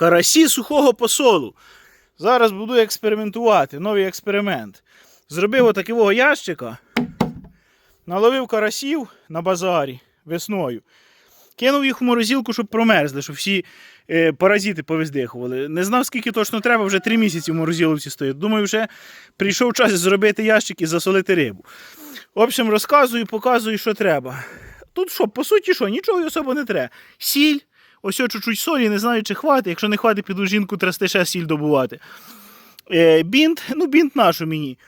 Карасі сухого посолу. Зараз буду експериментувати. Новий експеримент. Зробив отакого ящика. Наловив карасів на базарі весною. Кинув їх в морозилку, щоб промерзли, щоб всі е, паразити повиздихували. Не знав, скільки точно треба, вже три місяці в морозиловці стоїть. Думаю, вже прийшов час зробити ящик і засолити рибу. В общем, розказую, показую, що треба. Тут що, по суті, що, нічого особо не треба. Сіль, ось чуть-чуть солі, не знаю, чи хватить. Якщо не хватить, піду жінку трясти ще сіль добувати. Е, бінт, ну бінт нашу мені.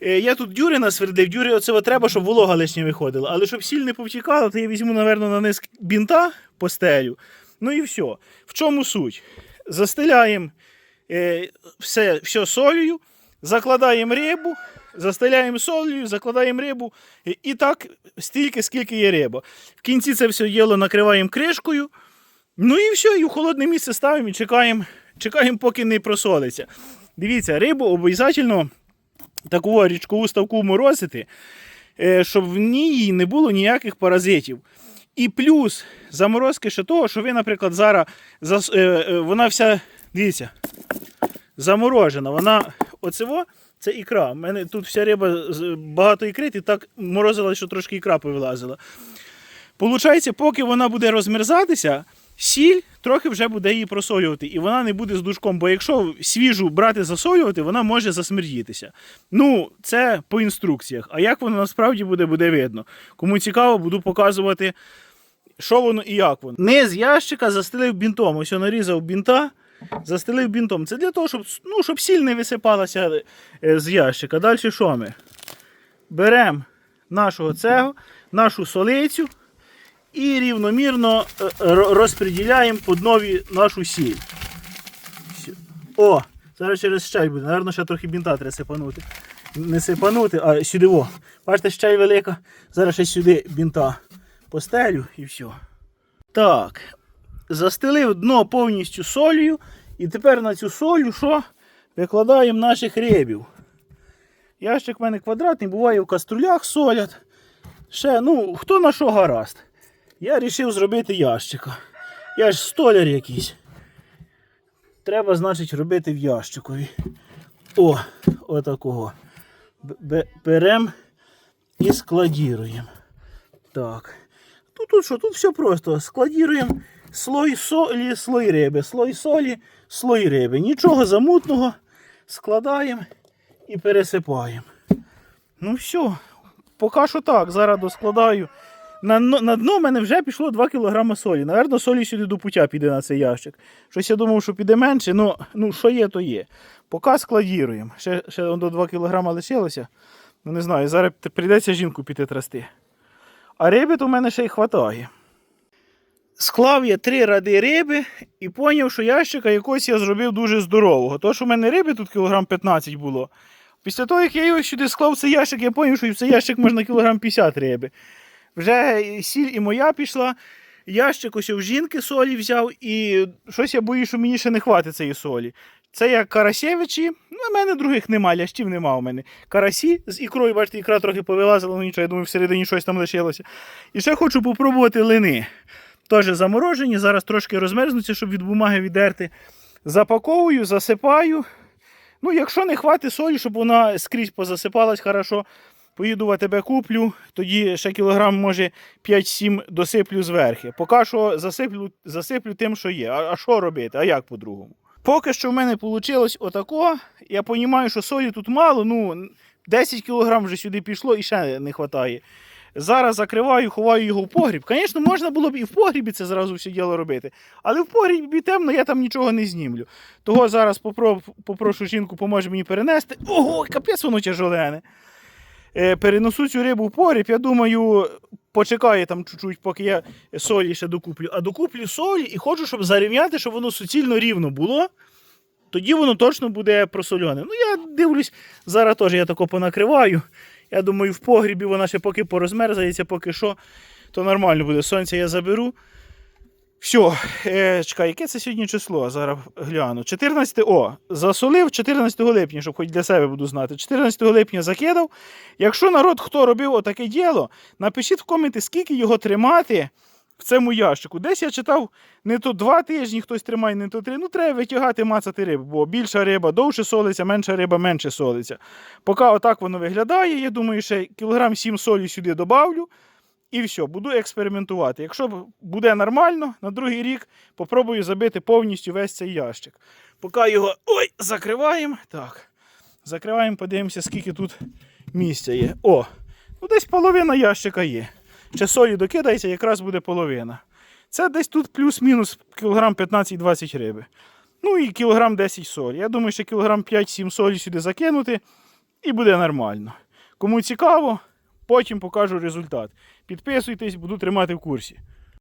Е, я тут дюри насвердив, дюри оце треба, щоб волога лишня виходила. Але щоб сіль не повтікала, то я візьму, напевно, на низ бінта постелю. Ну і все. В чому суть? Застеляємо е, все, все солью, закладаємо рибу, застеляємо солью, закладаємо рибу. І так стільки, скільки є риба. В кінці це все діло накриваємо кришкою. Ну і все, і в холодне місце ставимо і чекаємо, чекаємо, поки не просолиться. Дивіться, рибу обов'язково таку річкову ставку морозити, е, щоб в ній не було ніяких паразитів. І плюс заморозки ще того, що ви, наприклад, зараз е, е, вона вся, дивіться, заморожена. Вона оцево, це ікра. У мене тут вся риба багато ікрит, і так морозила, що трошки ікра повилазила. Получається, поки вона буде розмерзатися, сіль трохи вже буде її просолювати, і вона не буде з душком. Бо якщо свіжу брати засолювати, вона може засмердітися. Ну, це по інструкціях. А як воно насправді буде, буде видно. Кому цікаво, буду показувати, що воно і як воно. Низ ящика застелив бінтом. Ось я нарізав бінта, застелив бінтом. Це для того, щоб, ну, щоб сіль не висипалася е, з ящика. Далі що ми? Беремо нашого цего, нашу солицю і рівномірно е, розподіляємо по днові нашу сіль. О, зараз через щай буде. Наверно, ще трохи бінта треба сипанути. Не сипанути, а сюди. О. Бачите, щай велика. Зараз ще сюди бінта постелю і все. Так. Застелив дно повністю солью. І тепер на цю солю що? Викладаємо наших рибів. Ящик в мене квадратний, буває в каструлях солять. Ще, ну, хто на що гаразд. Я вирішив зробити ящика. Я ж столяр якийсь. Треба, значить, робити в ящикові. О, отакого. Беремо і складіруємо. Так. Тут, тут що? Тут все просто. Складіруємо слой солі, слой риби, слой солі, слой риби. Нічого замутного. Складаємо і пересипаємо. Ну все, поки що так. Зараз доскладаю. На, на дно в мене вже пішло 2 кг солі. Наверно, солі сюди до пуття піде на цей ящик. Щось я думав, що піде менше, ну, ну що є, то є. Поки складіруємо. Ще, ще до 2 кг лишилося. Ну не знаю, зараз прийдеться жінку піти трасти. А риби то в мене ще й хватає. Склав я три ради риби і зрозумів, що ящика якось я зробив дуже здорового. То, що в мене риби тут кілограм 15 було. Після того, як я його сюди склав цей ящик, я зрозумів, що в цей ящик можна кілограм 50 риби. Вже сіль і моя пішла. Ящик ось в жінки солі взяв, і щось я боюсь, що мені ще не хватить цієї солі. Це як карасєвичі. Ну, в мене других нема, лящів нема у мене. Карасі з ікрою, бачите, ікра трохи повилазила, ну нічого, я думаю, всередині щось там лишилося. І ще хочу попробувати лини. Теж заморожені, зараз трошки розмерзнуться, щоб від бумаги віддерти. Запаковую, засипаю. Ну, якщо не хватить солі, щоб вона скрізь позасипалась хорошо, поїду в АТБ куплю, тоді ще кілограм, може, 5-7 досиплю зверхи. Поки що засиплю, засиплю тим, що є. А, що робити? А як по-другому? Поки що в мене вийшло отако. Я розумію, що солі тут мало, ну 10 кілограм вже сюди пішло і ще не вистачає. Зараз закриваю, ховаю його в погріб. Звісно, можна було б і в погрібі це зразу все діло робити. Але в погрібі темно, я там нічого не знімлю. Того зараз попро- попрошу жінку, поможе мені перенести. Ого, капець воно тяжолене. Е, перенесу цю рибу в погріб, я думаю, почекаю там чуть-чуть, поки я солі ще докуплю. А докуплю солі і хочу, щоб зарівняти, щоб воно суцільно рівно було. Тоді воно точно буде просолене. Ну, я дивлюсь, зараз теж я тако понакриваю. Я думаю, в погрібі вона ще поки порозмерзається, поки що, то нормально буде. Сонця я заберу. Все, е, чекай, яке це сьогодні число? Зараз гляну. 14, о, засолив 14 липня, щоб хоч для себе буду знати. 14 липня закидав. Якщо народ, хто робив отаке діло, напишіть в коменти, скільки його тримати в цьому ящику. Десь я читав не то два тижні, хтось тримає, не то три. Ну, треба витягати, мацати рибу, бо більша риба довше солиться, менша риба менше солиться. Поки отак воно виглядає, я думаю, ще кілограм 7 солі сюди добавлю. І все, буду експериментувати. Якщо буде нормально, на другий рік попробую забити повністю весь цей ящик. Поки його ой, закриваємо. Так. Закриваємо, подивимося, скільки тут місця є. О, ну десь половина ящика є. Ще солі докидається, якраз буде половина. Це десь тут плюс-мінус кілограм 15-20 риби. Ну і кілограм 10 солі. Я думаю, що кілограм 5-7 солі сюди закинути і буде нормально. Кому цікаво, потім покажу результат. Підписуйтесь, буду тримати в курсі.